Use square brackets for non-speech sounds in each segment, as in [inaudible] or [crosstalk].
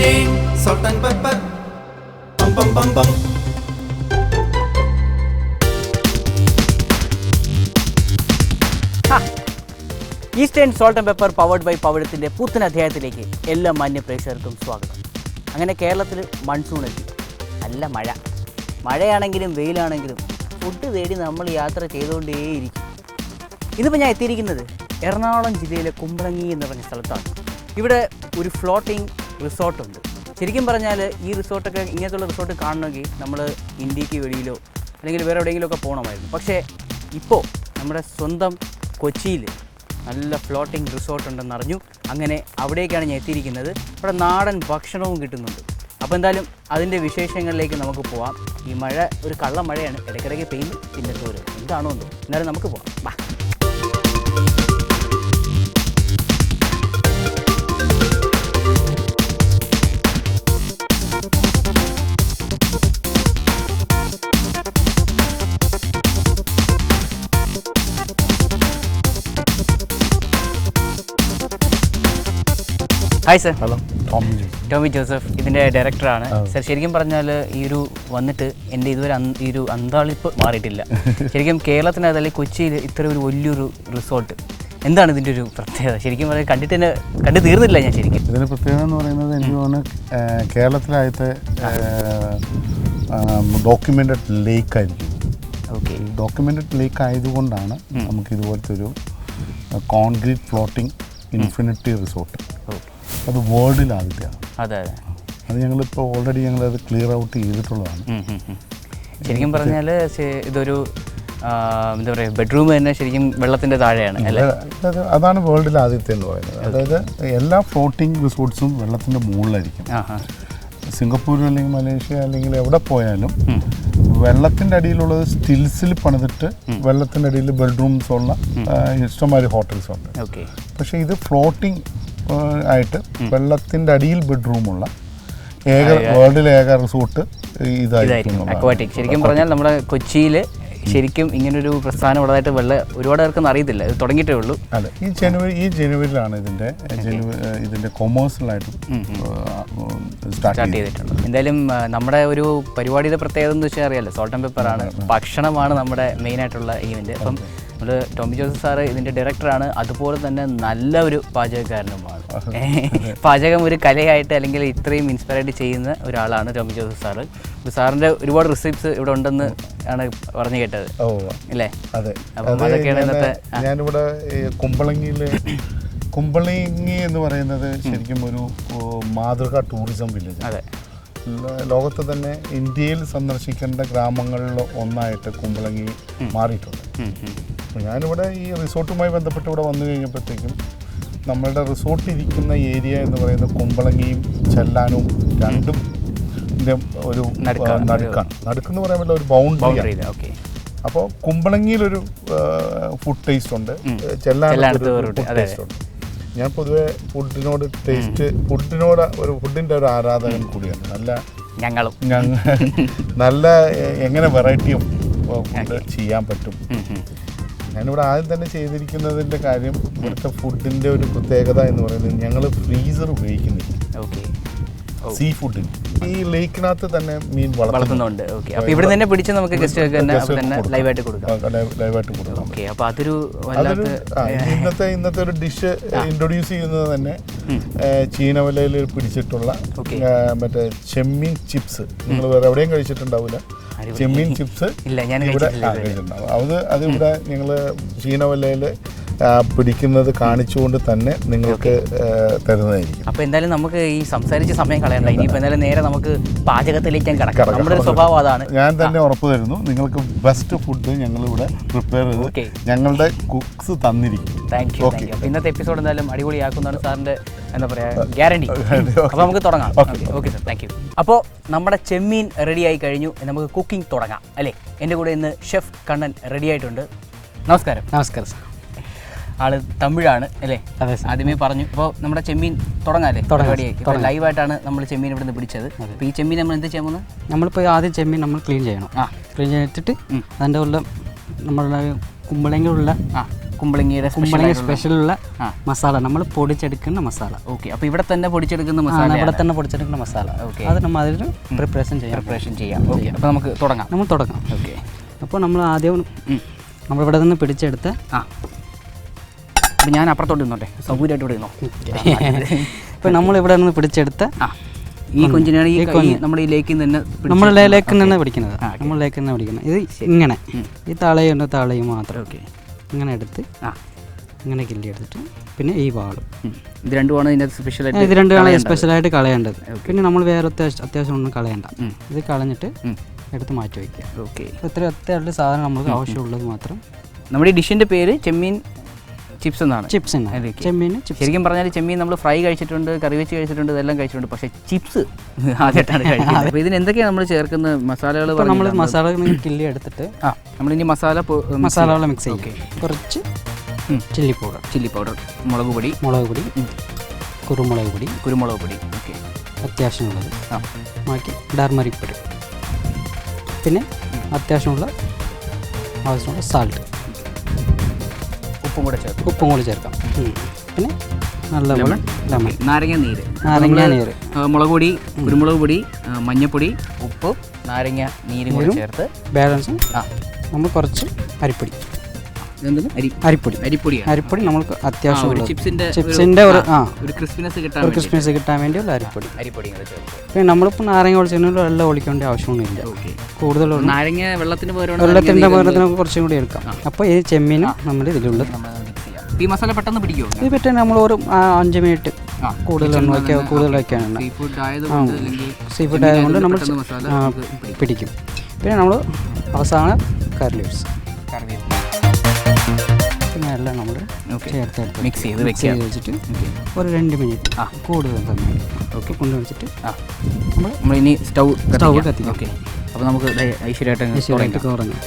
Jane, salt and pepper. Bum bum bum bum. Eastern salt and pepper powered by പവിടത്തിന്റെ പുത്തൻ അധ്യായത്തിലേക്ക് എല്ലാ മാന്യ പ്രേക്ഷകർക്കും സ്വാഗതം. അങ്ങനെ കേരളത്തിൽ മൺസൂൺ എത്തി. നല്ല മഴ. മഴയാണെങ്കിലും വെയിലാണെങ്കിലും ഫുഡ് തേടി നമ്മൾ യാത്ര ചെയ്തുകൊണ്ടേയിരിക്കും ഇതിപ്പോൾ ഞാൻ എത്തിയിരിക്കുന്നത് എറണാകുളം ജില്ലയിലെ കുമ്പളങ്ങി എന്ന് പറഞ്ഞ സ്ഥലത്താണ്. ഇവിടെ ഒരു ഫ്ലോട്ടിംഗ് റിസോർട്ടുണ്ട്. ശരിക്കും പറഞ്ഞാൽ ഈ റിസോർട്ടൊക്കെ ഇങ്ങനത്തുള്ള റിസോർട്ട് കാണണമെങ്കിൽ നമ്മൾ ഇന്ത്യയ്ക്ക് വെളിയിലോ അല്ലെങ്കിൽ വേറെ എവിടെയെങ്കിലുമൊക്കെ പോകണമായിരുന്നു. പക്ഷേ ഇപ്പോൾ നമ്മുടെ സ്വന്തം കൊച്ചിയിൽ നല്ല ഫ്ലോട്ടിംഗ് റിസോർട്ട് ഉണ്ടെന്ന് അറിഞ്ഞു. അങ്ങനെ അവിടേക്കാണ് ഞാൻ എത്തിയിരിക്കുന്നത്. ഇവിടെ നാടൻ ഭക്ഷണവും കിട്ടുന്നുണ്ട്. അപ്പോൾ എന്തായാലും അതിന്റെ വിശേഷങ്ങളിലേക്ക് നമുക്ക് പോവാം. ഈ മഴ ഒരു കള്ള മഴയാണ്. ഇടയ്ക്കിടയ്ക്ക് പെയ്യുന്നു. പിന്നെ തോരും. എന്താണോ എന്തോ എന്നാലും നമുക്ക് പോവാം. ബാ. Hi sir hello Tommy Joseph Tommy Joseph ഇതിന്റെ ഡയറക്ടറാണ് സർ ശരിക്കും പറഞ്ഞാൽ ഈ ഒരു വന്നിട്ട് എന്റെ ഇതുവരെ ഈ ഒരു അന്താളിപ്പ് മാറിയിട്ടില്ല. [laughs] ശരിക്കും കേരളത്തിനകത്ത് അല്ലെങ്കിൽ കൊച്ചിയിൽ ഇത്ര ഒരു വലിയൊരു റിസോർട്ട് എന്താണ് ഇതിന്റെ ഒരു പ്രത്യേകത? ശരിക്കും പറഞ്ഞാൽ കണ്ടിട്ട് തന്നെ കണ്ടു തീർന്നില്ല ഞാൻ ശരിക്കും. ഇതിന്റെ പ്രത്യേകത എന്ന് പറയുന്നത് എനിക്ക് തോന്നുന്നു കേരളത്തിലായിട്ട് കേരളത്തിലാദ്യത്തെ ഡോക്യുമെന്റഡ് ലേക്ക് ആയിരിക്കും. ഓക്കെ ഡോക്യുമെന്റഡ് ലേക്ക് ആയതുകൊണ്ടാണ് നമുക്ക് ഇതുപോലത്തെ ഒരു കോൺക്രീറ്റ് ഫ്ലോട്ടിംഗ് ഇൻഫിനിറ്റി റിസോർട്ട് അത് വേൾഡിൽ ആദ്യത്തെയാണ് അതെ. അതെ അത് ഞങ്ങളിപ്പോൾ ഓൾറെഡി ഞങ്ങൾ അത് ക്ലിയർ ഔട്ട് ചെയ്തിട്ടുള്ളതാണ്. ശരിക്കും പറഞ്ഞാൽ ഇതൊരു എന്താ പറയുക ബെഡ്റൂം തന്നെ ശരിക്കും വെള്ളത്തിന്റെ താഴെയാണ് അല്ലേ? അതാണ് വേൾഡിൽ ആദ്യത്തെ എന്ന് പറയുന്നത്. അതായത് എല്ലാ ഫ്ലോട്ടിംഗ് റിസോർട്ട്സും വെള്ളത്തിന്റെ മുകളിലായിരിക്കും. സിംഗപ്പൂർ അല്ലെങ്കിൽ മലേഷ്യ അല്ലെങ്കിൽ എവിടെ പോയാലും വെള്ളത്തിന്റെ അടിയിലുള്ളത് സ്റ്റിൽസിൽ പണിതിട്ട് വെള്ളത്തിന്റെ അടിയിൽ ബെഡ്റൂംസ് ഉള്ള ഇഷ്ടംമാതിരി ഹോട്ടൽസ് ഉണ്ട്. ഓക്കെ. പക്ഷേ ഇത് ഫ്ലോട്ടിംഗ് ആയിട്ട് വെള്ളത്തിന്റെ അടിയിൽ ബെഡ്റൂമുള്ള ഏക വേൾഡിലെ ഏക റിസോർട്ട് ഇതായിരിക്കും. അക്വാറ്റിക്. ശരിക്കും പറഞ്ഞാൽ നമ്മുടെ കൊച്ചിയിൽ ശരിക്കും ഇങ്ങനൊരു പ്രസ്ഥാനം ഉള്ളതായിട്ട് വെള്ള ഒരുപാട് പേർക്കൊന്നും അറിയത്തില്ല. ഇത് തുടങ്ങിയിട്ടേ ഉള്ളൂ. അതെ. ഈ ജനുവരി ഈ ജനുവരിയിലാണ് ഇതിന്റെ ജനുവരി ഇതിന്റെ കൊമേഴ്സിലായിട്ട് സ്റ്റാർട്ട് ചെയ്തിട്ടുള്ളത്. എന്തായാലും നമ്മുടെ ഒരു പരിപാടിയുടെ പ്രത്യേകത എന്ന് വെച്ചാൽ അറിയാലോ സോൾട്ട് ആൻഡ് പെപ്പറാണ് ഭക്ഷണമാണ് നമ്മുടെ മെയിനായിട്ടുള്ള ഈവെന്റ് അപ്പം നമ്മൾ ടോമി ജോസഫ് സാറ് ഇതിന്റെ ഡയറക്ടറാണ് അതുപോലെ തന്നെ നല്ല ഒരു പാചകക്കാരനുമാണ്. [laughs] പാചകം ഒരു കലയായിട്ട് അല്ലെങ്കിൽ ഇത്രയും ഇൻസ്പയർഡ് ചെയ്യുന്ന ഒരാളാണ് ടോമി ജോസഫ് സാറ്. സാറിന്റെ ഒരുപാട് റെസിപ്റ്റ്സ് ഇവിടെ ഉണ്ടെന്ന് ആണ് പറഞ്ഞു കേട്ടത്. അല്ലേ? അതെ. അപ്പം അത് അതൊക്കെയാണ് ഇന്നത്തെ ഞാനിവിടെ കുമ്പളങ്ങിയിലെ കുമ്പളങ്ങിയിൽ കുമ്പളങ്ങി എന്ന് പറയുന്നത് ശരിക്കും ഒരു മാതൃക ടൂറിസം വില്ലേജ് അതെ. ലോകത്ത് തന്നെ ഇന്ത്യയിൽ സന്ദർശിക്കേണ്ട ഗ്രാമങ്ങളിൽ ഒന്നായിട്ട് കുമ്പളങ്ങി മാറിയിട്ടുണ്ട്. ഞാനിവിടെ ഈ റിസോർട്ടുമായി ബന്ധപ്പെട്ട് ഇവിടെ വന്നു കഴിഞ്ഞപ്പോഴത്തേക്കും നമ്മളുടെ റിസോർട്ട് ഇരിക്കുന്ന ഏരിയ എന്ന് പറയുന്നത് കുമ്പളങ്ങിയും ചെല്ലാനും രണ്ടും ഒരു നടുക്കാണ്. നടുക്കെന്ന് പറയാൻ പറ്റില്ല ഒരു ബൗണ്ടറി അപ്പോൾ കുമ്പളങ്ങിയിലൊരു ഫുഡ് ടേസ്റ്റ് ഉണ്ട്. ചെല്ലാനത്ത് ഫുഡ് ടേസ്റ്റ് ഉണ്ട്. ഞാൻ പൊതുവേ ഫുഡിനോട് ടേസ്റ്റ് ഫുഡിനോട് ഒരു ഫുഡിന്റെ ഒരു ആരാധകൻ കൂടിയാണ്. നല്ല ഞങ്ങളും. [laughs] നല്ല എങ്ങനെ വെറൈറ്റിയും ഫുഡ് ചെയ്യാൻ പറ്റും. ഞാനിവിടെ ആദ്യം തന്നെ ചെയ്തിരിക്കുന്നതിന്റെ കാര്യം ഇവിടുത്തെ ഫുഡിന്റെ ഒരു പ്രത്യേകത എന്ന് പറയുന്നത് ഞങ്ങൾ ഫ്രീസർ ഉപയോഗിക്കുന്നില്ല. ഓക്കെ സീ ഫുഡിന് ഈ ലേക്കിനകത്ത് തന്നെ മീൻ വളർത്തുന്നുണ്ട്. ഓക്കെ അപ്പോൾ ഇവിടെ തന്നെ പിടിച്ച് നമുക്ക് ഗസ്റ്റുകൾക്ക് തന്നെ തന്നെ ലൈവായിട്ട് കൊടുക്കാം. ലൈവായിട്ട് കൊടുക്കാം. ഓക്കെ അപ്പോൾ അതൊരു ഇന്നത്തെ ഇന്നത്തെ ഒരു ഡിഷ് ഇൻട്രൊഡ്യൂസ് ചെയ്യുന്നത് തന്നെ ചീനവലയിൽ പിടിച്ചിട്ടുള്ള. മറ്റേ ചെമ്മീൻ ചിപ്സ്. നിങ്ങൾ വേറെ എവിടെയും കഴിച്ചിട്ടുണ്ടാവില്ല. ചെമ്മീൻ ചിപ്സ് ഇല്ല ഞാൻ അത് അത് ഇവിടെ ഞങ്ങൾ ചീനവലയിൽ പിടിക്കുന്നത് കാണിച്ചുകൊണ്ട് തന്നെ നിങ്ങൾക്ക് തരുന്നതായിരിക്കും. അപ്പോൾ എന്തായാലും നമുക്ക് ഈ സംസാരിച്ച സമയം കളയണ്ട. ഇനിയിപ്പോൾ എന്തായാലും നേരെ നമുക്ക് പാചകത്തിലേക്ക് ഞാൻ കിടക്കാം. നമ്മുടെ ഒരു സ്വഭാവം അതാണ്. ഞാൻ തന്നെ ഉറപ്പ് തരുന്നു. നിങ്ങൾക്ക് ബെസ്റ്റ് ഫുഡ് ഞങ്ങൾ ഇവിടെ പ്രിപ്പയർ. ചെയ്ത് ഞങ്ങളുടെ കുക്സ് തന്നിരിക്കും. താങ്ക് യു ഇന്നത്തെ എപ്പിസോഡ് എന്തായാലും അടിപൊളിയാക്കുന്നതാണ് സാറിന്റെ എന്താ പറയുക ഗ്യാരണ്ടി. [laughs] അപ്പോൾ നമുക്ക് തുടങ്ങാം. ഓക്കെ. സാർ. താങ്ക് യു അപ്പോൾ നമ്മുടെ ചെമ്മീൻ റെഡി ആയി കഴിഞ്ഞു. നമുക്ക് കുക്കിംഗ് തുടങ്ങാം. അല്ലേ? എന്റെ കൂടെ ഇന്ന് ഷെഫ് കണ്ണൻ റെഡി ആയിട്ടുണ്ട്. നമസ്കാരം. നമസ്കാരം സാർ ആൾ തമിഴാണ് അല്ലേ? ആദ്യമേ പറഞ്ഞു. ഇപ്പോൾ നമ്മുടെ ചെമ്മീൻ തുടങ്ങാല്ലേ? തുടങ്ങാം, പരിപാടിയായി ആയിട്ടാണ് ലൈവായിട്ടാണ് നമ്മൾ ചെമ്മീൻ ഇവിടെ നിന്ന് പിടിച്ചത് അപ്പോൾ ഈ ചെമ്മീൻ നമ്മൾ എന്ത് ചെയ്യാൻ പോകുന്നത് നമ്മളിപ്പോൾ ആദ്യം ചെമ്മീൻ നമ്മൾ ക്ലീൻ ചെയ്യണം. ആ. ക്ലീൻ ചെയ്തിട്ട് അതിന്റെ അതിന്റെ ഉള്ള നമ്മളുടെ കുമ്പളങ്ങിലുള്ള ആ കുമ്പളങ്ങിയുടെ കുമ്പളങ്ങി സ്പെഷ്യലുള്ള മസാല. നമ്മൾ പൊടിച്ചെടുക്കുന്ന മസാല. ഓക്കെ അപ്പോൾ ഇവിടെ തന്നെ പൊടിച്ചെടുക്കുന്ന മസാല ഇവിടെ തന്നെ പൊടിച്ചെടുക്കുന്ന മസാല. ഓക്കെ. അത് നമ്മൾ അതിൽ പ്രിപ്പറേഷൻ ചെയ്യാം. പ്രിപ്പറേഷൻ ചെയ്യാം. ഓക്കെ അപ്പോൾ നമുക്ക് തുടങ്ങാം. നമ്മൾ തുടങ്ങാം. ഓക്കെ. അപ്പോൾ നമ്മൾ ആദ്യം നമ്മൾ ഇവിടെ നിന്ന് പിടിച്ചെടുത്ത് ആ. അപ്പോൾ ഞാൻ അപ്പുറത്തോട്ട് നിന്നോട്ടെ. സൗകര്യമായിട്ട് ഇവിടെ നിന്നോ. ഇപ്പോൾ നമ്മൾ ഇവിടെ നിന്ന് പിടിച്ചെടുത്ത് ആ. ഈ കുഞ്ഞിനാണ് ഈ കുഞ്ഞ് നമ്മുടെ ഈ ലേക്കിൽ നിന്ന് തന്നെ ലേക്കിൽ നിന്ന് പിടിക്കുന്നത്. നമ്മൾ ലേക്കിൽ നിന്ന് പിടിക്കുന്നത്. ഇത് ഇങ്ങനെ. ഈ താളയുണ്ട് താളയും മാത്രം. ഓക്കെ. ഇങ്ങനെ എടുത്ത് ആ. ഇങ്ങനെ കില്ലി എടുത്തിട്ട് പിന്നെ ഈ വാളും. ഇത് രണ്ടുമാണ് ഇതിന്റെ സ്പെഷ്യലായിട്ട് ഇത് രണ്ട് കളയ സ്പെഷ്യലായിട്ട് കളയേണ്ടത്. പിന്നെ നമ്മൾ വേറെ അത്യാവശ്യം അത്യാവശ്യം ഒന്നും കളയണ്ട. ഇത് കളഞ്ഞിട്ട്. എടുത്ത് മാറ്റി വയ്ക്കുക. ഓക്കെ. ഇത്ര അത്യാവശ്യം സാധനം നമുക്ക് ആവശ്യമുള്ളത് മാത്രം നമ്മുടെ ഈ ഡിഷിന്റെ പേര് ചെമ്മീൻ ചിപ്സ് എന്നാണ്. ചിപ്സ്. ചെമ്മീൻ ശരിക്കും പറഞ്ഞാൽ ചെമ്മീൻ നമ്മൾ ഫ്രൈ കഴിച്ചിട്ടുണ്ട് കറി വെച്ച് കഴിച്ചിട്ടുണ്ട് ഇതെല്ലാം കഴിച്ചിട്ടുണ്ട്. പക്ഷേ ചിപ്സ് [laughs] ആദ്യമായിട്ടാണ് കഴിക്കുന്നത്. അപ്പോൾ ഇതിന് എന്തൊക്കെയാണ് നമ്മൾ ചേർക്കുന്ന മസാലകൾ നമ്മൾ മസാല കില്ലി എടുത്തിട്ട് ആ നമ്മളിനി മസാല മസാലകൾ മിക്സ് ചെയ്യും. കുറച്ച്. Chilli powder. ചില്ലി പൗഡർ മുളക് പൊടി. മുളക് പൊടി കുരുമുളക് പൊടി. കുരുമുളക് പൊടി. ഓക്കെ. അത്യാവശ്യമുള്ളത്. ആ. ബാക്കി ഡർമറിക് പൊടി പിന്നെ അത്യാവശ്യമുള്ള ആവശ്യമുള്ള സാൾട്ട് ഉപ്പും കൂടെ ചേർക്കാം. ഉപ്പും കൂടി ചേർക്കാം. പിന്നെ നല്ല ലെമൺ? നാരങ്ങ നീര്. നാരങ്ങ നീര്. മുളക് പൊടി കുരുമുളക് പൊടി മഞ്ഞൾപ്പൊടി ഉപ്പ് നാരങ്ങ നീരും കൂടെ ചേർത്ത് ബാലൻസും ആ. നമ്മൾ കുറച്ച് അരിപ്പൊടി. ഇതെന്താണ്? അരി അരിപ്പൊടി. അരിപ്പൊടി അരിപ്പൊടി നമ്മൾക്ക് അത്യാവശ്യം ഒരു ചിപ്സിന്റെ ചിപ്സിന്റെ ഒരു ആ ഒരു ക്രിസ്പിനെസ് കിട്ടാൻ ഒരു ക്രിസ്മസ് കിട്ടാൻ വേണ്ടിയുള്ള അരിപ്പൊടി. അരിപ്പൊടി പിന്നെ നമ്മളിപ്പോൾ നാരങ്ങ ഒളിച്ചിട്ടുണ്ടെങ്കിൽ വെള്ളം ഒളിക്കേണ്ട ആവശ്യമൊന്നുമില്ല. കൂടുതൽ നാരങ്ങ വെള്ളത്തിന് പകരം വെള്ളത്തിന്റെ പകരത്തിന് നമുക്ക് കുറച്ചും കൂടി എടുക്കാം. അപ്പോൾ ഈ ചെമ്മീനും നമ്മൾ ഇതിലുള്ള ഈ മസാല പെട്ടെന്ന് പിടിക്കുമോ ഇത് പെട്ടെന്ന് നമ്മൾ ഒരു അഞ്ച് മിനിറ്റ് കൂടുതൽ കൂടുതലൊന്നും കൂടുതൽ വയ്ക്കാനുണ്ട് സീ ഫുഡ് ആയതുകൊണ്ട് നമ്മൾ പിടിക്കും. പിന്നെ നമ്മൾ അവസാനം കറി ലീവ്സ് എല്ലാം നമ്മൾ ചേർത്ത് മിക്സ് ചെയ്ത് മിക്സ് ചെയ്ത് വെച്ചിട്ട് ഒരു രണ്ട് മിനിറ്റ് ആ. കൂടുതൽ സമയം ഓക്കെ കൊണ്ടുവച്ചിട്ട് ആ. നമ്മൾ ഇനി സ്റ്റൗ സ്റ്റൗ കത്തി ഓക്കെ അപ്പോൾ നമുക്ക് ഐശ്വര്യമായിട്ട് ശരിയായിട്ട് തുടങ്ങാം.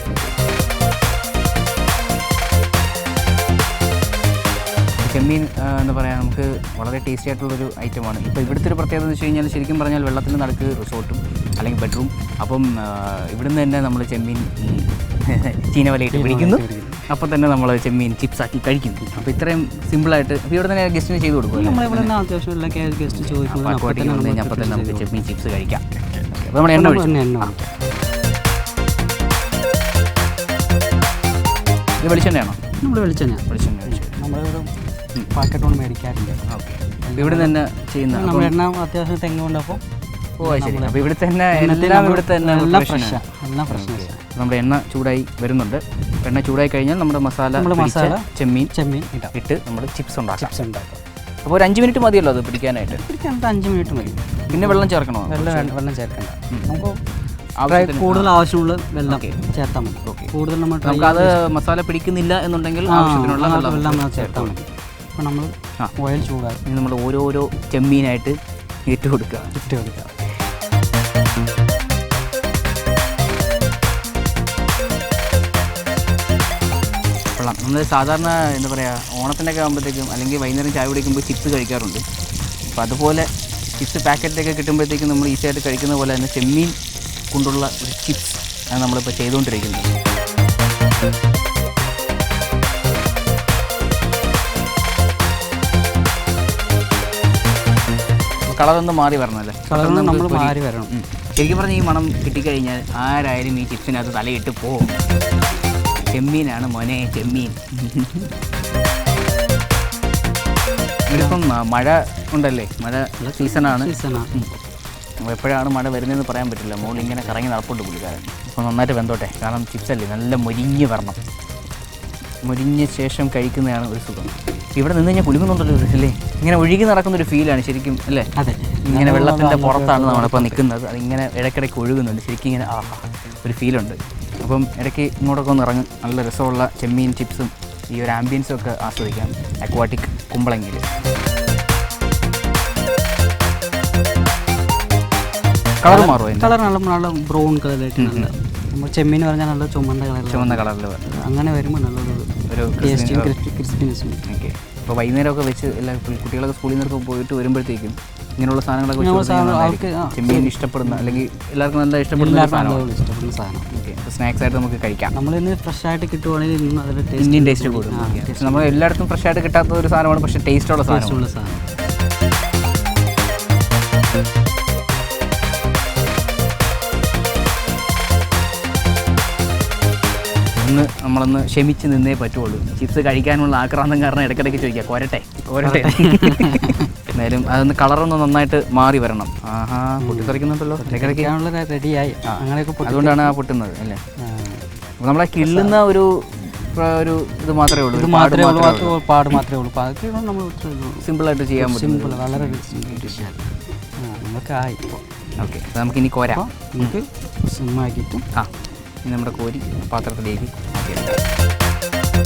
ചെമ്മീൻ എന്ന് പറയാൻ നമുക്ക് വളരെ ടേസ്റ്റി ആയിട്ടുള്ളൊരു ഐറ്റമാണ് ഇപ്പോൾ ഇവിടുത്തെ ഒരു പ്രത്യേകത എന്ന് വെച്ച് കഴിഞ്ഞാൽ ശരിക്കും പറഞ്ഞാൽ വെള്ളത്തിന്റെ നടുക്ക് റിസോർട്ടും അല്ലെങ്കിൽ ബെഡ്റൂം അപ്പം ഇവിടുന്ന് തന്നെ നമ്മൾ ചെമ്മീൻ ഈ ചീനവലയിട്ട് പിടിക്കുന്നു. അപ്പം തന്നെ നമ്മൾ ചെമ്മീൻ ചിപ്സ് ആക്കി കഴിക്കുന്നു അപ്പം ഇത്രയും സിമ്പിളായിട്ട് ഇവിടെ തന്നെ ഗസ്റ്റിന് ചെയ്ത് കൊടുക്കും അപ്പം തന്നെ വന്നു കഴിഞ്ഞാൽ നമ്മൾ അപ്പോൾ തന്നെ നമുക്ക് ചെമ്മീൻ ചിപ്സ് കഴിക്കാം. അപ്പോൾ നമ്മൾ എണ്ണ. ഇത് വെളിച്ചെണ്ണയാണോ? നമ്മൾ വെളിച്ചെണ്ണ വെളിച്ചെണ്ണ നമ്മളൊരു പാക്കറ്റ് കൊണ്ട് ഓക്കെ. ഇവിടെ തന്നെ ചെയ്യുന്ന നമ്മൾ എണ്ണ അത്യാവശ്യം തെങ്ങ് കൊണ്ടപ്പോൾ ഓ ശരി. അപ്പോൾ ഇവിടെ തന്നെ എല്ലാം ഇവിടെ തന്നെ എല്ലാം preparation ആണ്. എല്ലാം ഫ്രഷ് നമ്മുടെ എണ്ണ ചൂടായി വരുന്നുണ്ട്. എണ്ണ ചൂടായി കഴിഞ്ഞാൽ നമ്മുടെ മസാല നമ്മുടെ മസാല ചെമ്മീൻ ചെമ്മീൻ ഇടാം. ഇട്ട് നമ്മൾ ചിപ്സ് ഉണ്ടാക്കാം. ചിപ്സ് ഉണ്ടാക്കാം. അപ്പോൾ ഒരു അഞ്ച് മിനിറ്റ് മതിയല്ലോ അത് പിടിക്കാനായിട്ട്? പിടിക്കാൻ അഞ്ച് മിനിറ്റ് മതി. പിന്നെ വെള്ളം ചേർക്കണോ? വെള്ളം വേണ്ട- വെള്ളം ചേർക്കണ്ട. നമുക്ക് കൂടുതൽ ആവശ്യമുള്ള വെള്ളം. ചേർത്താൽ മതി. കൂടുതൽ നമ്മൾ അത് നമുക്കത് മസാല പിടിക്കുന്നില്ല എന്നുണ്ടെങ്കിൽ ആവശ്യത്തിനുള്ള വെള്ളം ചേർത്താൽ മതി. അപ്പോൾ നമ്മൾ ഓയിൽ ചൂടാക്കി നമ്മൾ ഓരോരോ ചെമ്മീനായിട്ട് ഇട്ട് കൊടുക്കുക. ഇട്ട് കൊടുക്കുക. കൊള്ളാം. നമ്മൾ സാധാരണ എന്താ പറയുക ഓണത്തിന്റെ ഒക്കെ ആകുമ്പോഴത്തേക്കും അല്ലെങ്കിൽ വൈകുന്നേരം ചായ കുടിക്കുമ്പോൾ ചിപ്സ് കഴിക്കാറുണ്ട്. അപ്പോൾ അതുപോലെ ചിപ്സ് പാക്കറ്റിലൊക്കെ കിട്ടുമ്പോഴത്തേക്കും നമ്മൾ ഈസി ആയിട്ട് കഴിക്കുന്ന പോലെ തന്നെ ചെമ്മീൻ കൊണ്ടുള്ള ഒരു ചിപ്സ് ആണ് നമ്മളിപ്പോൾ ചെയ്തുകൊണ്ടിരിക്കുന്നത്. കളറൊന്ന് മാറി വരണമല്ലേ കളറൊന്ന് നമ്മൾ മാറി വരണം. ശരിക്കും പറഞ്ഞാൽ ഈ മണം കിട്ടിക്കഴിഞ്ഞാൽ ആരായാലും ഈ ചിപ്സിനകത്ത് തലയിട്ട് പോവും. ചെമ്മീനാണ് മോനെ ചെമ്മീൻ. ഇതിപ്പം മഴ ഉണ്ടല്ലേ? മഴ സീസണാണ്. സീസണാണ് എപ്പോഴാണ് മഴ വരുന്നതെന്ന് പറയാൻ പറ്റില്ല. മോൾ ഇങ്ങനെ കറങ്ങി നടപ്പുണ്ട് പുള്ളിക്കാരൻ. അപ്പോൾ നന്നായിട്ട് വെന്തോട്ടെ. കാരണം ചിപ്സല്ലേ? നല്ല മൊരിഞ്ഞ് വരണം. മൊരിഞ്ഞ ശേഷം കഴിക്കുന്നതാണ് ഒരു സുഖം. ഇവിടെ നിന്ന് കഴിഞ്ഞാൽ കുലുങ്ങുന്നുണ്ടല്ലോ അല്ലേ? ഇങ്ങനെ ഒഴുകി നടക്കുന്ന ഒരു ഫീലാണ് ശരിക്കും അല്ലേ? അതെ. ഇങ്ങനെ വെള്ളത്തിന്റെ പുറത്താണ് നമ്മളിപ്പോൾ നിൽക്കുന്നത്. അതിങ്ങനെ ഇടയ്ക്കിടയ്ക്ക് ഒഴുകുന്നുണ്ട്. ശരിക്കും ഇങ്ങനെ ആഹാ ഒരു ഫീലുണ്ട് അപ്പം ഇടയ്ക്ക് ഇങ്ങോട്ടൊക്കെ ഒന്ന് ഇറങ്ങും. നല്ല രസമുള്ള ചെമ്മീൻ ചിപ്സും ഈ ഒരു ആംബിയൻസും ഒക്കെ ആസ്വദിക്കാം. അക്വാട്ടിക് കുമ്പളങ്ങിൽ കളർ മാറും കളർ നല്ല നല്ല ബ്രൗൺ കളറായിട്ട് നമ്മൾ ചെമ്മീൻ പറഞ്ഞാൽ നല്ല ചുമന്ന കളർ ചുമന്ന കളറിൽ അങ്ങനെ വരുമ്പോൾ നല്ലൊരു ഒരു ടേസ്റ്റും ക്രിസ്പിനെസ്സും ഓക്കെ അപ്പോൾ വൈകുന്നേരമൊക്കെ വെച്ച് എല്ലാ കുട്ടികളൊക്കെ സ്കൂളിൽ നിന്നൊക്കെ പോയിട്ട് വരുമ്പോഴത്തേക്കും ഇങ്ങനെയുള്ള സാധനങ്ങളൊക്കെ ചെമ്മീൻ ഇഷ്ടപ്പെടുന്ന അല്ലെങ്കിൽ എല്ലാവർക്കും നല്ല ഇഷ്ടപ്പെടുന്ന സാധനമാണ് ഇഷ്ടപ്പെടുന്ന സാധനം. ഓക്കെ സ്നാക്സ് ആയിട്ട് നമുക്ക് കഴിക്കാം. നമ്മൾ ഇന്ന് ഫ്രഷ് ആയിട്ട് കിട്ടുവാണെങ്കിൽ അതിന്റെ ടേസ്റ്റ് ഇന്ത്യൻ ടേസ്റ്റ് കൂടും. നമ്മൾ എല്ലായിടത്തും ഫ്രഷ് ആയിട്ട് കിട്ടാത്ത ഒരു സാധനമാണ്. പക്ഷേ ടേസ്റ്റുള്ള സാധനമാണ്. സാധനം. ഒന്ന് നമ്മളൊന്ന് ക്ഷമിച്ച് നിന്നേ പറ്റുള്ളൂ. ചിപ്സ് കഴിക്കാനുള്ള ആക്രാന്തം കാരണം ഇടയ്ക്കിടയ്ക്ക് ചോദിക്കുക കൊരട്ടെ? കൊരട്ടെ. [laughs] എന്തായാലും അതൊന്ന് കളറൊന്ന് നന്നായിട്ട് മാറി വരണം. ആഹാ പൊട്ടിത്തെറിക്കുന്നുണ്ടല്ലോ. ഇടയ്ക്കിടയ്ക്ക്. റെഡിയായി. അങ്ങനെയൊക്കെ അതുകൊണ്ടാണ് ആ പൊട്ടുന്നത് അല്ലേ? നമ്മളെ കിള്ളുന്ന ഒരു ഒരു ഇത് മാത്രമേ ഉള്ളൂ ഇത് മാത്രമേ ഉള്ളൂ പാട് മാത്രമേ ഉള്ളൂ. ബാക്കി നമ്മൾ സിമ്പിളായിട്ട് ചെയ്യാൻ പറ്റും സിമ്പിൾ വളരെ നമുക്ക് ആയി ഇപ്പോൾ ഓക്കെ നമുക്കിനി കോരാം. അപ്പോൾ നമുക്ക് സിമ്മാക്കിയിട്ട് ആ. ഇനി നമ്മുടെ കോരി പാത്രത്തിലേക്ക് മാറ്റിയെടുക്കാം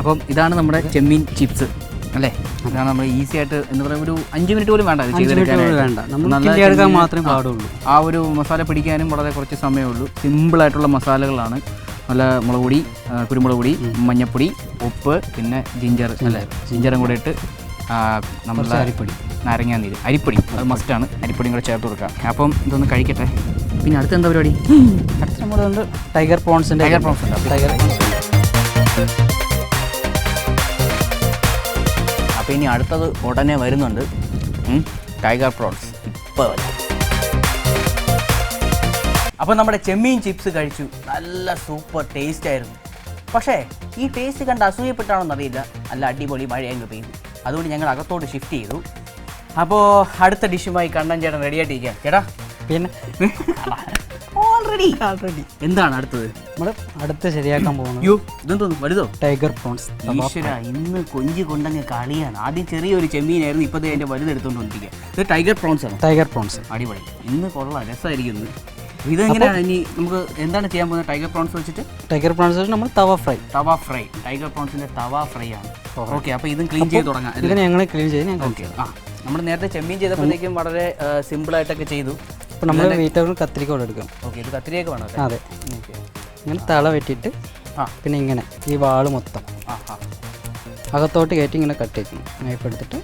അപ്പം ഇതാണ് നമ്മുടെ ചെമ്മീൻ ചിപ്സ് അല്ലേ? ഇതാണ് നമ്മൾ ഈസി ആയിട്ട് എന്ന് പറയുമ്പോൾ ഒരു അഞ്ച് മിനിറ്റ് പോലും വേണ്ട ചെയ്തെടുക്കാൻ മാത്രമേ പാടുള്ളൂ. ആ ഒരു മസാല പിടിക്കാനും വളരെ കുറച്ച് സമയമേ ഉള്ളൂ സിമ്പിളായിട്ടുള്ള മസാലകളാണ്. നല്ല മുളക് പൊടി കുരുമുളക് പൊടി മഞ്ഞപ്പൊടി ഉപ്പ് പിന്നെ ജിഞ്ചർ അല്ലേ? ജിഞ്ചറും കൂടെ ഇട്ട് നമ്മുടെ അരിപ്പൊടി. നാരങ്ങാ നീര്. അരിപ്പൊടി അത് മസ്റ്റാണ് അരിപ്പൊടിയും കൂടെ ചേർത്ത് കൊടുക്കുക. അപ്പം ഇതൊന്ന് കഴിക്കട്ടെ. പിന്നെ അടുത്ത എന്താ പരിപാടി? അടുത്ത നമ്മളുണ്ട് ടൈഗർ പ്രോൺസിന്റെ ടൈഗർ പ്രോൺസ് ഉണ്ട്. ടൈഗർ അപ്പോൾ ഇനി അടുത്തത് ഉടനെ വരുന്നുണ്ട്. ടൈഗർ പ്രോൺസ് ഇപ്പോൾ വരാം. അപ്പോൾ നമ്മുടെ ചെമ്മീൻ ചിപ്സ് കഴിച്ചു. നല്ല സൂപ്പർ ടേസ്റ്റ് ആയിരുന്നു. പക്ഷേ ഈ ടേസ്റ്റ് കണ്ട് അസൂയപ്പെട്ടാണോ അറിയില്ല. നല്ല അടിപൊളി മഴ അങ്ങ് പെയ്തു. അതുകൊണ്ട് ഞങ്ങൾ അകത്തോട്ട് ഷിഫ്റ്റ് ചെയ്തു. അപ്പോൾ അടുത്ത ഡിഷുമായി കണ്ണൻ ചേട്ടൻ റെഡി ആയിട്ടിരിക്കുക ചേട്ടാ പിന്നെ? ഓൾറെഡി ഓൾറെഡി എന്താണ് അടുത്തത്? നമ്മൾ അടുത്ത് ശരിയാക്കാൻ പോകുന്നത് യോ ഇതെന്തോന്നു വലുതോ? ടൈഗർ പ്രോൺസ് ഈശ്വര ഇന്ന് കൊഞ്ച് കൊണ്ടങ്ങ് കളിയാണ്. ആദ്യം ചെറിയൊരു ചെമ്മീനായിരുന്നു ഇപ്പോൾ അതിന്റെ വലുതെടുത്തുകൊണ്ട് വന്നിരിക്കുക ഇത് ടൈഗർ പ്രോൺസ് ആണ്? ടൈഗർ പ്രോൺസ് അടിപൊളി. ഇന്ന് കൊള്ളാം രസമായിരിക്കും ഇതെങ്ങനെയാണ് ഇനി നമുക്ക് എന്താണ് ചെയ്യാൻ പോകുന്നത്? ടൈഗർ പ്രോൺസ് വെച്ചിട്ട്? ടൈഗർ പ്രോൺസ് നമ്മൾ tawa fry tawa fry tiger പ്രോൺസിന്റെ tawa fry ആണ്. ഓക്കെ അപ്പോൾ ഇതും ക്ലീൻ ചെയ്ത് തുടങ്ങാം ഇതിനെ ഞങ്ങൾ ക്ലീൻ ചെയ്ത് ഓക്കെ ആ. നമ്മൾ നേരത്തെ ചെമ്മീൻ ചെയ്തപ്പോഴത്തേക്കും വളരെ സിമ്പിൾ ആയിട്ടൊക്കെ ചെയ്തു. അപ്പോൾ നമ്മൾ വീട്ടിൽ കത്തിരിക്ക കൊണ്ട് എടുക്കും. ഓക്കെ ഇത് കത്തിരിയൊക്കെ വേണം അതെ. ഇങ്ങനെ തള വെട്ടിയിട്ട് ആ. പിന്നെ ഇങ്ങനെ ഈ വാൾ മൊത്തം. അകത്തോട്ട് കയറ്റി ഇങ്ങനെ കട്ട് ചെയ്യണം നൈഫ് എടുത്തിട്ട്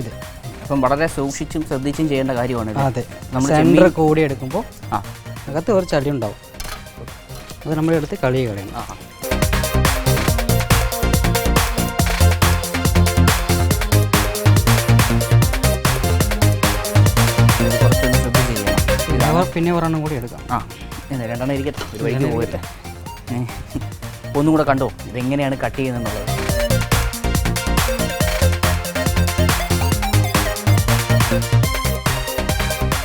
ഇത്. അപ്പം വളരെ സൂക്ഷിച്ചും ശ്രദ്ധിച്ചും ചെയ്യേണ്ട കാര്യമാണ് അതെ. നമ്മൾ സെന്റർ കൂടി എടുക്കുമ്പോൾ ആ. അകത്ത് ഒരു ചളി ഉണ്ടാവും. അത് നമ്മൾ എടുത്ത് കളി കളയണം. ആ. പിന്നെ ഒര- പിന്നെ ഒരെണ്ണം കൂടി എടുക്കാം. ആ എന്നാ രണ്ടെണ്ണം ഇരിക്കട്ടെ. ഒരു വഴിക്ക് പോകട്ടെ. ഒന്നും കൂടെ കണ്ടോ? ഇതെങ്ങനെയാണ് കട്ട് ചെയ്യുന്നതെന്നുള്ളത്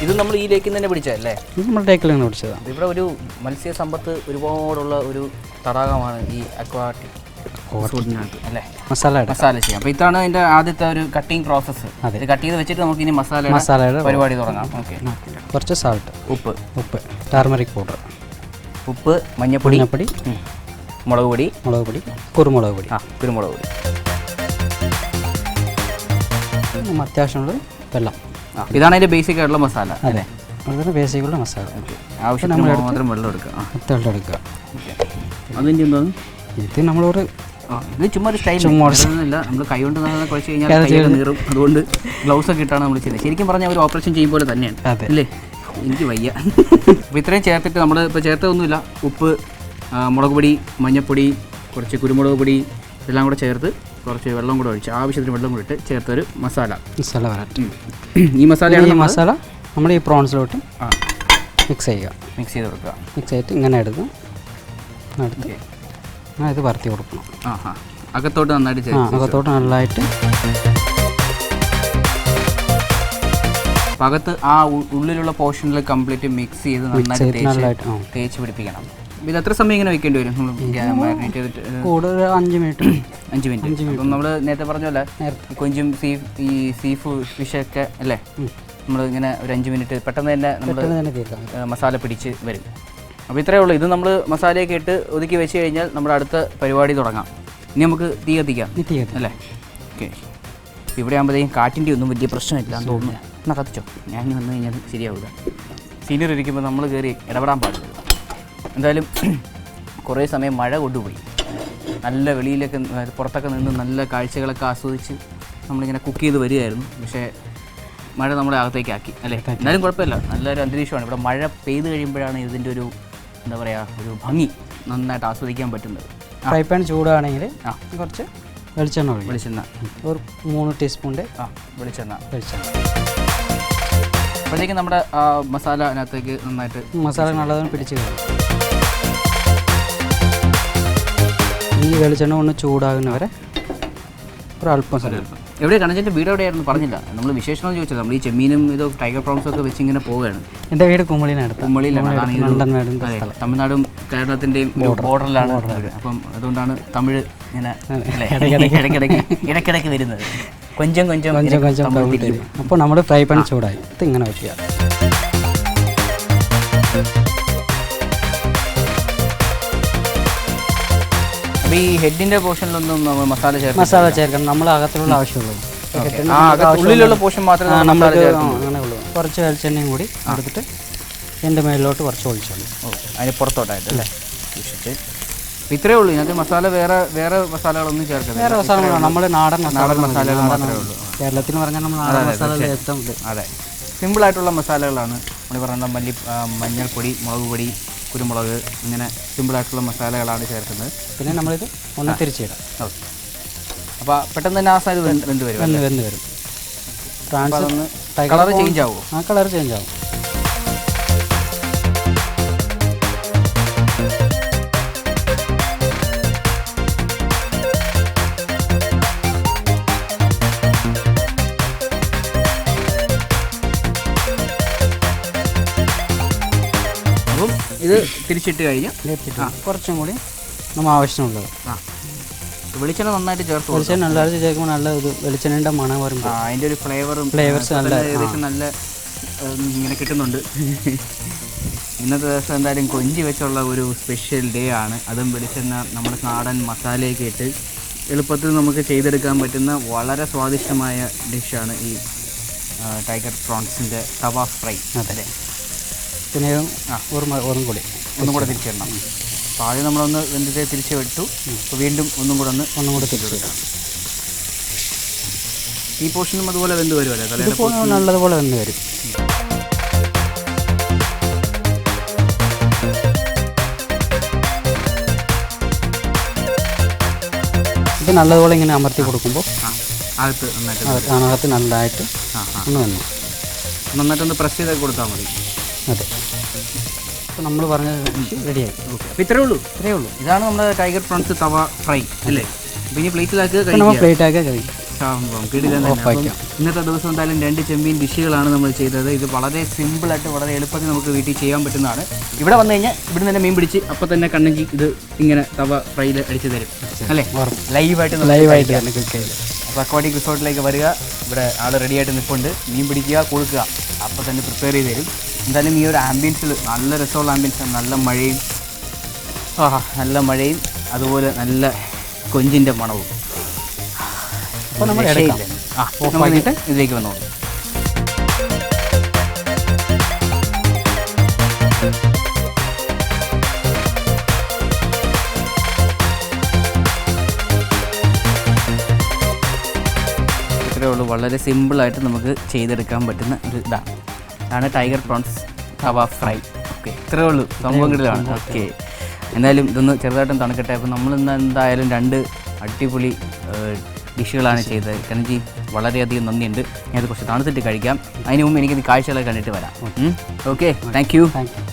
ഇത് നമ്മൾ ഈ ലേക്കിൽ തന്നെ പിടിച്ചതല്ലേ? നമ്മൾ ടേക്കിൽ നിന്ന് പിടിച്ചതാണ്. ഇവിടെ ഒരു മത്സ്യ സമ്പത്ത് ഒരുപാടുള്ള ഒരു തടാകമാണ് ഈ അക്വാട്ടിക് അല്ലേ? മസാല മസാല ചെയ്യാം. അപ്പോൾ ഇതാണ് അതിന്റെ ആദ്യത്തെ ഒരു കട്ടിങ് പ്രോസസ്സ് അതെ. ഇത് കട്ട് ചെയ്ത് വെച്ചിട്ട് നമുക്ക് ഇനി മസാല മസാലയുടെ പരിപാടി തുടങ്ങാം. ഓക്കെ കുറച്ച് സാൾട്ട് ഉപ്പ്. ഉപ്പ്. ടർമറിക് പൗഡർ ഉപ്പ് മഞ്ഞപ്പൊടി മഞ്ഞപ്പൊടി. ഉം. മുളക് പൊടി. മുളക് പൊടി. കുരുമുളക് പൊടി. ആ കുരുമുളക് പൊടി. നമ്മ അത്യാവശ്യമുള്ളത് വെള്ളം. ഇതാണ് അതിന്റെ ബേസിക് ആയിട്ടുള്ള മസാല. അതെ. ബേസിക് ബേസിക്കുള്ള മസാല. ആവശ്യം നമ്മൾ മാത്രം വെള്ളം എടുക്കുക. വെള്ളം എടുക്കുക. അതിന്റെ എന്തോന്ന് ഇത് നമ്മളൊരു ഇത് ചുമ്മാ ഒരു സ്റ്റൈൽ ഇല്ല നമ്മൾ കൈ കൊണ്ട് നല്ല കുഴച്ച് കഴിഞ്ഞാൽ നീറും. അതുകൊണ്ട് ഗ്ലൗസ് ഒക്കെ ഇട്ടാണ് നമ്മൾ ചെയ്യുന്നത്. ശരിക്കും പറഞ്ഞാൽ ഒരു ഓപ്പറേഷൻ ചെയ്യും പോലെ തന്നെയാണ്. അല്ലേ? എനിക്ക് വയ്യ. [laughs] അപ്പോൾ ഇത്രയും ചേർത്തിട്ട് നമ്മൾ ഇപ്പോൾ ചേർത്തതൊന്നുമില്ല. ഉപ്പ് മുളക് പൊടി മഞ്ഞൾപ്പൊടി കുറച്ച് കുരുമുളക് പൊടി ഇതെല്ലാം കൂടെ ചേർത്ത് കുറച്ച് വെള്ളം കൂടെ ഒഴിച്ച് ആവശ്യത്തിന് വെള്ളം കൂടി ഇട്ട് ചേർത്തൊരു മസാല. മസാല വരട്ടി ഈ മസാലയാണ് ഈ മസാല നമ്മൾ ഈ പ്രോൺസിലോട്ട് ആ. മിക്സ് ചെയ്യുക. മിക്സ് ചെയ്ത് കൊടുക്കുക. മിക്സ് ചെയ്തിട്ട് ഇങ്ങനെ എടുക്കുക. എടുത്ത് ഇത് വറുത്തി കൊടുക്കണം. ആ ആ അകത്തോട്ട് നന്നായിട്ട് ചേർക്കുക അകത്തോട്ട് നല്ലതായിട്ട് അകത്ത് ആ ഉള്ളിലുള്ള പോർഷനിൽ കംപ്ലീറ്റ് മിക്സ് ചെയ്ത് നന്നായിട്ട് തേച്ച് പിടിപ്പിക്കണം. ഇത് എത്ര സമയം ഇങ്ങനെ വെക്കേണ്ടി വരും. മാരിനേറ്റ് ചെയ്തിട്ട് കൂടുതൽ അഞ്ച് മിനിറ്റ്. അഞ്ച് മിനിറ്റ്. അപ്പം നമ്മൾ നേരത്തെ പറഞ്ഞ പോലെ. കൊഞ്ചും സീ ഈ സീ ഫുഡ് ഫിഷൊക്കെ അല്ലേ? നമ്മൾ ഇങ്ങനെ ഒരു അഞ്ച് മിനിറ്റ് പെട്ടെന്ന് തന്നെ നമ്മൾ മസാല പിടിച്ച് വരും. അപ്പോൾ ഇത്രയേ ഉള്ളൂ. ഇത് നമ്മൾ മസാലയൊക്കെ ഇട്ട് ഒതുക്കി വെച്ച് കഴിഞ്ഞാൽ നമ്മുടെ അടുത്ത പരിപാടി തുടങ്ങാം. ഇനി നമുക്ക് തീ കത്തിക്കാം. അല്ലേ? ഓക്കെ. ഇവിടെ ആകുമ്പോഴത്തേക്കും കാറ്റിന്റെ ഒന്നും വലിയ പ്രശ്നമില്ല. എന്ന് തോന്നുന്നു. എന്നാൽ കത്തിച്ചോ? ഞാൻ വന്നു കഴിഞ്ഞാൽ ശരിയാവില്ല സീനിയർ ഇരിക്കുമ്പോൾ നമ്മൾ കയറി ഇടപെടാൻ പാടില്ല. എന്തായാലും [clears throat] കുറേ സമയം മഴ കൊണ്ടുപോയി. നല്ല വെളിയിലൊക്കെ പുറത്തൊക്കെ നിന്ന് നല്ല കാഴ്ചകളൊക്കെ ആസ്വദിച്ച് നമ്മളിങ്ങനെ കുക്ക് ചെയ്ത് വരികയായിരുന്നു. പക്ഷേ മഴ നമ്മുടെ അകത്തേക്ക് ആക്കി അല്ലേ എന്നാലും കുഴപ്പമില്ല. നല്ലൊരു അന്തരീക്ഷമാണ്. ഇവിടെ മഴ പെയ്ത് കഴിയുമ്പോഴാണ് ഇതിന്റെ ഒരു എന്താ പറയുക ഒരു ഭംഗി നന്നായിട്ട് ആസ്വദിക്കാൻ പറ്റുന്നത്. ഫ്രൈ പാൻ ചൂടാണെങ്കിൽ ആ. കുറച്ച് വെളിച്ചെണ്ണ ഒഴിക്കും. വെളിച്ചെണ്ണ. ഒരു മൂന്ന് ടീസ്പൂണിന്റെ ആ വെളിച്ചെണ്ണ. വെളിച്ചെണ്ണ. അപ്പോഴത്തേക്കും നമ്മുടെ മസാല അതിനകത്തേക്ക് നന്നായിട്ട് മസാല നല്ലതാണ് പിടിച്ച് കയറും ഈ വെളിച്ചെണ്ണ ഒന്ന് ചൂടാകുന്ന വരെ ഒരല്പം സമയം. എവിടെ? കണച്ചന്റെ വീട് എവിടെയായിരുന്നു? പറഞ്ഞില്ല. നമ്മൾ വിശേഷമെന്ന് ചോദിച്ചത്. നമ്മൾ ഈ ചെമ്മീനും ഇത് ടൈഗർ പ്രോൺസും ഒക്കെ വെച്ച് ഇങ്ങനെ പോവുകയാണ്. എന്റെ വീട് കുമളിയിലാണ്. കുമളിയിലാണ്. തമിഴ്നാടും കേരളത്തിന്റെയും ബോർഡറിലാണ് അപ്പം അതുകൊണ്ടാണ് തമിഴ് ഇങ്ങനെ ഇടയ്ക്കിടയ്ക്ക്. വരുന്നത്. കൊഞ്ചം കൊഞ്ചം കൊഞ്ചം കൊഞ്ചം അപ്പോൾ നമ്മുടെ ഫ്രൈ പാൻ ചൂടായി. ഇത് ഇങ്ങനെ വെക്കുക. അപ്പോൾ ഈ ഹെഡിന്റെ പോർഷനിലൊന്നും നമ്മൾ മസാല ചേർത്ത് മസാല ചേർക്കണം. നമ്മൾ അകത്തുള്ള ആവശ്യമുള്ളൂ. ആ അകത്ത് ഉള്ളിലുള്ള പോർഷൻ മാത്രമേ നമ്മൾ മസാല. അങ്ങനെ ഉള്ളൂ. കുറച്ച് വെളിച്ചെണ്ണയും കൂടി എടുത്തിട്ട് എന്റെ മേലിലോട്ട് കുറച്ച് ഒഴിച്ചോളൂ. ഓ അതിന് പുറത്തോട്ടായിട്ട് അല്ലേ? സൂക്ഷിച്ച് അപ്പോൾ ഇത്രയേ ഉള്ളൂ. ഇതിനകത്ത് മസാല വേറെ വേറെ മസാലകളൊന്നും ചേർക്കുന്നത് വേറെ മസാല നമ്മൾ നാടൻ മസാല നാടൻ മസാലകൾ മാത്രമേ ഉള്ളൂ. കേരളത്തിൽ പറഞ്ഞാൽ നമ്മൾ നാടൻ മസാല ഏറ്റവും ഇത്. അതെ. സിമ്പിളായിട്ടുള്ള മസാലകളാണ്. നമ്മൾ പറഞ്ഞ മല്ലി ആ, മഞ്ഞൾപ്പൊടി മുളക് പൊടി കുരുമുളക് ഇങ്ങനെ സിമ്പിളായിട്ടുള്ള മസാലകളാണ് ചേർക്കുന്നത്. പിന്നെ നമ്മളിത് ഒന്ന് തിരിച്ചിടാം. ഓക്കെ. അപ്പോൾ പെട്ടെന്ന് തന്നെ ആ സൈഡ് വെന്ത് വരും വെന്ത് വരും. ട്രാൻസ് കളർ ചേഞ്ച് ആവുമോ ആ കളർ ചേഞ്ച് ആവും. ഇത് തിരിച്ചിട്ട് കഴിഞ്ഞ്. കുറച്ചും കൂടി നമ്മൾ ആവശ്യമുള്ളത്. ആ. വെളിച്ചെണ്ണ നന്നായിട്ട് ചേർത്ത് വെളിച്ചെണ്ണ നല്ലത് ചേർക്കുമ്പോൾ നല്ല ഇത് വെളിച്ചെണ്ണയുടെ മണം വരും വരുമ്പോൾ അതിന്റെ ഒരു ഫ്ലേവറും ഫ്ലേവേഴ്സ് നല്ല- ഏകദേശം നല്ല ഇങ്ങനെ കിട്ടുന്നുണ്ട്. ഇന്നത്തെ ദിവസം എന്തായാലും കൊഞ്ചി വെച്ചുള്ള ഒരു സ്പെഷ്യൽ ഡേ ആണ്. അതും വെളിച്ചെണ്ണ നമ്മുടെ നാടൻ മസാലയൊക്കെ ഇട്ട് എളുപ്പത്തിൽ നമുക്ക് ചെയ്തെടുക്കാൻ പറ്റുന്ന വളരെ സ്വാദിഷ്ടമായ ഡിഷാണ് ഈ ടൈഗർ പ്രോൺസിന്റെ തവ ഫ്രൈ. അതെ. പിന്നെ ഒരു മ- ഒന്നും കൂടി. ഒന്നും കൂടെ തിരിച്ചിടണം. അപ്പോൾ ആദ്യം നമ്മളൊന്ന് വെന്തിട്ട് തിരിച്ച് വിട്ടു അപ്പോൾ വീണ്ടും ഒന്നും കൂടെ ഒന്ന് ഒന്നും കൂടി തിരിച്ചിടാം ഈ പോർഷനും അതുപോലെ വെന്ത് വരുമല്ലേ? നല്ലതുപോലെ വെന്ത് വരും. ഇത് നല്ലതുപോലെ ഇങ്ങനെ അമർത്തി കൊടുക്കുമ്പോൾ അകത്ത് നന്നായിട്ട് അകത്ത് നല്ലതായിട്ട് ആ ഒന്ന് വന്നു. നന്നായിട്ടൊന്ന് പ്രസ് ചെയ്തൊക്കെ കൊടുത്താൽ മതി. അതെ. അപ്പോൾ നമ്മൾ പറഞ്ഞത് റെഡിയായി അപ്പോൾ ഇത്രേ ഉള്ളൂ? ഇത്രയേ ഉള്ളൂ. ഇതാണ് നമ്മുടെ ടൈഗർ ഫ്രണ്ട്സ് തവ ഫ്രൈ അല്ലേ? അപ്പോൾ ഇനി പ്ലേറ്റിലാക്കി കഴിക്കാം നമ്മൾ കഴിക്കുക. പ്ലേറ്റ് ആക്കി കഴിയും സംഭവം കിടിലൻ ഇന്നത്തെ ദിവസം എന്തായാലും രണ്ട് ചെമ്മീൻ ഡിഷുകളാണ് നമ്മൾ ചെയ്തത്. ഇത് വളരെ സിമ്പിളായിട്ട് വളരെ എളുപ്പത്തിൽ നമുക്ക് വീട്ടിൽ ചെയ്യാൻ പറ്റുന്നതാണ്. ഇവിടെ വന്നു കഴിഞ്ഞാൽ ഇവിടെ തന്നെ മീൻ പിടിച്ച് അപ്പോൾ തന്നെ കണ്ണഞ്ചി ഇത് ഇങ്ങനെ തവ ഫ്രൈയിൽ അടിച്ച് തരും. അല്ലേ? ലൈവായിട്ട് ലൈവായിട്ട് അപ്പോൾ അക്വാട്ടിക് റിസോർട്ടിലേക്ക് വരിക. ഇവിടെ ആൾ റെഡിയായിട്ട് നിൽപ്പുണ്ട് മീൻ പിടിക്കുക കൊടുക്കുക. അപ്പോൾ തന്നെ പ്രിപ്പയർ ചെയ്ത് തരും. എന്തായാലും ഈ ഒരു ആംബിയൻസിൽ നല്ല രസമുള്ള ആംബിയൻസ് നല്ല മഴയും ആ നല്ല മഴയും അതുപോലെ നല്ല കൊഞ്ചിന്റെ മണവും. അപ്പോൾ നമ്മൾ. ആ നമുക്ക് ഇതിലേക്ക് വന്നോളൂ വളരെ സിമ്പിളായിട്ട് നമുക്ക് ചെയ്തെടുക്കാൻ പറ്റുന്ന ഒരു ഇതാണ്. ഇതാണ് tiger prawns tawa fry okay ഇത്രയേ ഉള്ളൂ. സംഭവം കിട്ടലാണ് ഓക്കെ എന്തായാലും ഇതൊന്ന് ചെറുതായിട്ടും തണുക്കട്ടെ. അപ്പോൾ നമ്മൾ ഇന്ന് എന്തായാലും രണ്ട് അടിപൊളി ഡിഷുകളാണ് ചെയ്തത്. കനജി വളരെയധികം നന്ദിയുണ്ട്. ഞാനത് കുറച്ച് തണുത്തിട്ട് കഴിക്കാം. അതിന് മുമ്പ് എനിക്കത് കാഴ്ചകളൊക്കെ കണ്ടിട്ട് വരാം. Okay. Thank you thank you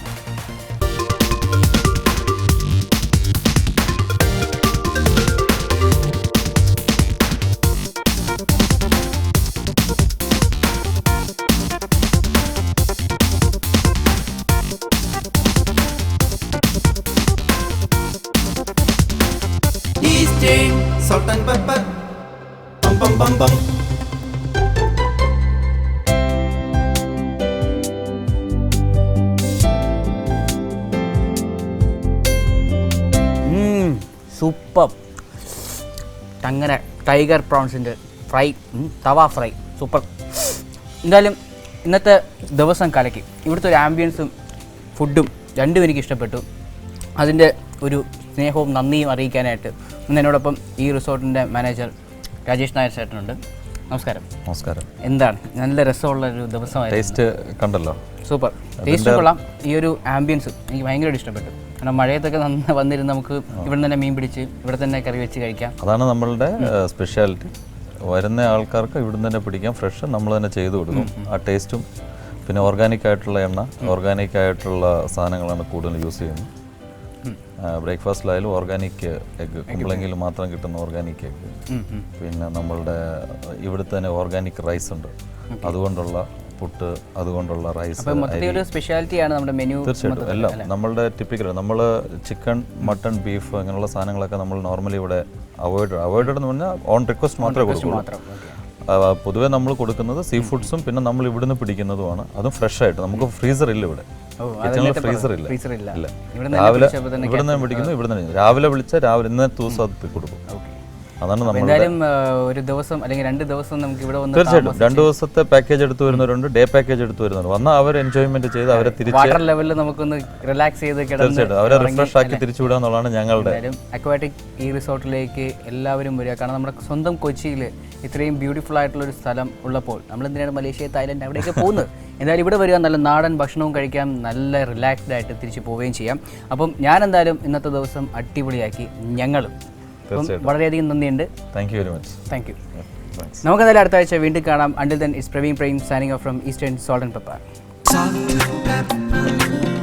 super. അങ്ങനെ ടൈഗർ പ്രോൺസിന്റെ ഫ്രൈ തവ ഫ്രൈ. സൂപ്പർ. എന്തായാലും ഇന്നത്തെ ദിവസം കലക്കി. ഇവിടുത്തെ ഒരു ആംബിയൻസും ഫുഡും രണ്ടും എനിക്ക് ഇഷ്ടപ്പെട്ടു. അതിന്റെ ഒരു സ്നേഹവും നന്ദിയും അറിയിക്കാനായിട്ട് ഇന്ന് എന്നോടൊപ്പം ഈ റിസോർട്ടിന്റെ മാനേജർ രാജേഷ് നായർ ചേട്ടനുണ്ട്. നമസ്കാരം. നമസ്കാരം. എന്താണ്? നല്ല രസമുള്ള ഒരു ദിവസമായിരുന്നു. ടേസ്റ്റ് കണ്ടല്ലോ. സൂപ്പർ. ടേസ്റ്റ് കൊള്ളാം. ഈ ഒരു ആംബിയൻസ് എനിക്ക് ഭയങ്കരമായിട്ട് ഇഷ്ടപ്പെട്ടു. കാരണം മഴയത്തൊക്കെ [laughs] വന്നിരുന്ന് നമുക്ക് ഇവിടെ തന്നെ മീൻ പിടിച്ച് ഇവിടെ തന്നെ കറി വെച്ച് കഴിക്കാം. അതാണ് നമ്മളുടെ സ്പെഷ്യാലിറ്റി വരുന്ന ആൾക്കാർക്ക് ഇവിടുന്ന് തന്നെ പിടിക്കാം. ഫ്രഷ് നമ്മൾ തന്നെ ചെയ്തു കൊടുക്കും. ആ ടേസ്റ്റും പിന്നെ ഓർഗാനിക് ആയിട്ടുള്ള എണ്ണ ഓർഗാനിക് ആയിട്ടുള്ള സാധനങ്ങളാണ് കൂടുതൽ യൂസ് ചെയ്യുന്നത്. ബ്രേക്ക്ഫാസ്റ്റിലായാലും ഓർഗാനിക് എഗ്ഗ് കുമ്പളെങ്കിൽ മാത്രം കിട്ടുന്ന ഓർഗാനിക് എഗ്ഗ്. പിന്നെ നമ്മളുടെ ഇവിടുത്തെ തന്നെ ഓർഗാനിക് റൈസ് ഉണ്ട്. അതുകൊണ്ടുള്ള പുട്ട് അതുകൊണ്ടുള്ള റൈസ് ഒരു സ്പെഷ്യാലിറ്റിയാണ് നമ്മുടെ മെനു തീർച്ചയായിട്ടും. എല്ലാം നമ്മളുടെ ടിപ്പിക്കൽ നമ്മൾ ചിക്കൻ മട്ടൺ ബീഫ് അങ്ങനെയുള്ള സാധനങ്ങളൊക്കെ നമ്മൾ നോർമലി ഇവിടെ അവോയ്ഡ് അവോയ്ഡ് എന്ന് പറഞ്ഞാൽ ഓൺ റിക്വസ്റ്റ് മാത്രമേ കൊടുക്കുള്ളൂ. പൊതുവേ നമ്മൾ കൊടുക്കുന്നത് സീ ഫുഡ്സും പിന്നെ നമ്മൾ ഇവിടുന്ന് പിടിക്കുന്നതുമാണ്. അതും ഫ്രഷ് ആയിട്ട്. നമുക്ക് ഫ്രീസർ ഇല്ല ഇവിടെ. കിച്ചണിൽ ഫ്രീസർ ഇല്ല. ഇല്ല. രാവിലെ ഇവിടുന്ന് പിടിക്കുന്നു ഇവിടുന്ന് രാവിലെ വിളിച്ചാൽ രാവിലെ ഇന്നത്തെ ദിവസം അത് കൊടുക്കും. അതാണ് എന്തായാലും ഒരു ദിവസം അല്ലെങ്കിൽ രണ്ട് ദിവസം നമുക്ക് ഇവിടെ വന്ന് തീർച്ചയായിട്ടും. രണ്ട് ദിവസത്തെ പാക്കേജ് എടുത്തു വരുന്നവരുണ്ട്. ഡേ പാക്കേജ് എടുത്തു വരുന്നവരുണ്ട്. വന്നാൽ അവർ എൻജോയ്മെന്റ് ചെയ്ത് അവരെ തിരിച്ച് വാട്ടർ ലെവലിൽ നമുക്കൊന്ന് റിലാക്സ് ചെയ്ത് തീർച്ചയായിട്ടും. അവരെ റിഫ്രഷ് ആക്കി തിരിച്ചു വിടുക എന്നുള്ളതാണ് ഞങ്ങളുടെ അക്വാറ്റിക് ഈ റിസോർട്ടിലേക്ക് എല്ലാവരും വരിക. കാരണം നമ്മുടെ സ്വന്തം കൊച്ചിയിൽ ഇത്രയും ബ്യൂട്ടിഫുൾ ആയിട്ടുള്ള ഒരു സ്ഥലം ഉള്ളപ്പോൾ നമ്മൾ എന്തിനാണ് മലേഷ്യ തായ്ലൻഡ് അവിടെയൊക്കെ പോകുന്നത്? [laughs] എന്തായാലും ഇവിടെ വരിക നല്ല നാടൻ ഭക്ഷണവും കഴിക്കാം നല്ല റിലാക്സ്ഡ് ആയിട്ട് തിരിച്ചു പോവുകയും ചെയ്യാം. അപ്പം ഞാൻ എന്തായാലും ഇന്നത്തെ ദിവസം അടിപൊളിയാക്കി ഞങ്ങളും. വളരെയധികം നന്ദിയുണ്ട്. Thank you very much thank you thanks നമുക്ക് എന്തായാലും അടുത്ത ആഴ്ച വീണ്ടും കാണാം. Until then is Praveen prime signing off from eastern salt and pepper Salt and pepper.